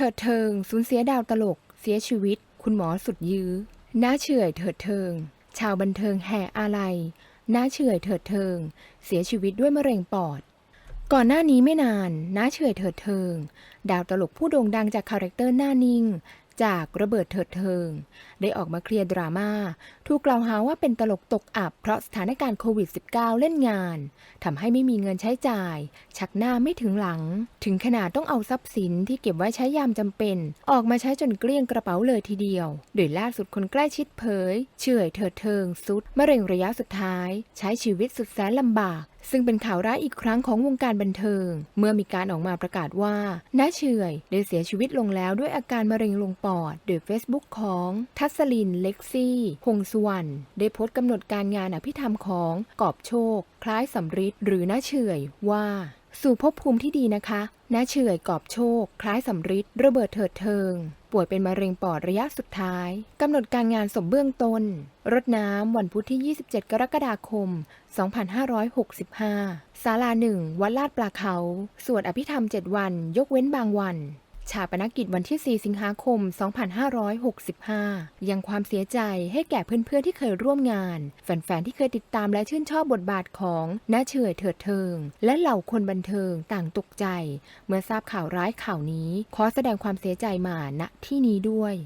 เถิดเทิง สูญเสียดาวตลก เสียชีวิต คุณหมอสุดยื้อหน้าเฉื่อยเถิดเทิง ชาวบันเทิงแห่อาลัยหน้าเฉื่อยเถิดเทิง เสียชีวิตด้วยมะเร็งปอด ก่อนหน้านี้ไม่นานน้าเฉื่อยเถิดเทิง ดาวตลกผู้โด่งดังจากคาแรคเตอร์หน้านิ่ง จากระเบิดเถิดเทิง ได้ออกมาเคลียร์ดราม่าถูกกล่าวหาว่าเป็นตลกตกอับเพราะสถานการณ์โควิด -19 เล่นงานทำให้ไม่มีเงินใช้จ่าย ชักหน้าไม่ถึงหลัง ถึงขนาดต้องเอาทรัพย์สินที่เก็บไว้ใช้ยามจำเป็น ออกมาใช้จนเกลี้ยงกระเป๋าเลยทีเดียว โดยล่าสุดคนใกล้ชิดเผย เฉื่อยเถิดเทิง สุดมะเร็งระยะสุดท้าย ใช้ชีวิตสุดแสนลำบาก ซึ่งเป็นข่าวร้ายอีกครั้งของวงการบันเทิง เมื่อมีการออกมาประกาศว่าน้าเฉยได้เสียชีวิตลงแล้วด้วยอาการมะเร็งลงปอด โดย Facebook ของทัศลินเล็กซี่หงสุวรรณได้โพสต์กำหนดการงานอภิธรรมของกอบโชค คล้ายสำริดหรือน้าเฉยว่า สู่ภพภูมิที่ดีนะคะน้าเฉื่อยกอบโชค คล้ายสำริดระเบิดเถิดเทิง ป่วยเป็นมะเร็งปอดระยะสุดท้าย กำหนดการงานสมเบื้องต้น รดน้ำวันพุธที่ 27 กรกฎาคม 2565ศาลาหนึ่งวัดลาดปลาเขา สวดอภิธรรม 7 วัน ยกเว้นบางวัน ชาปนกิจวันที่ 4 สิงหาคม 2565 ยังความเสียใจให้แก่เพื่อนๆที่เคยร่วมงาน แฟนๆที่เคยติดตามและชื่นชอบบทบาทของน้าเฉยเถิดเทิง และเหล่าคนบันเทิงต่างตกใจ เมื่อทราบข่าวร้ายข่าวนี้ ขอแสดงความเสียใจมาณที่นี้ด้วย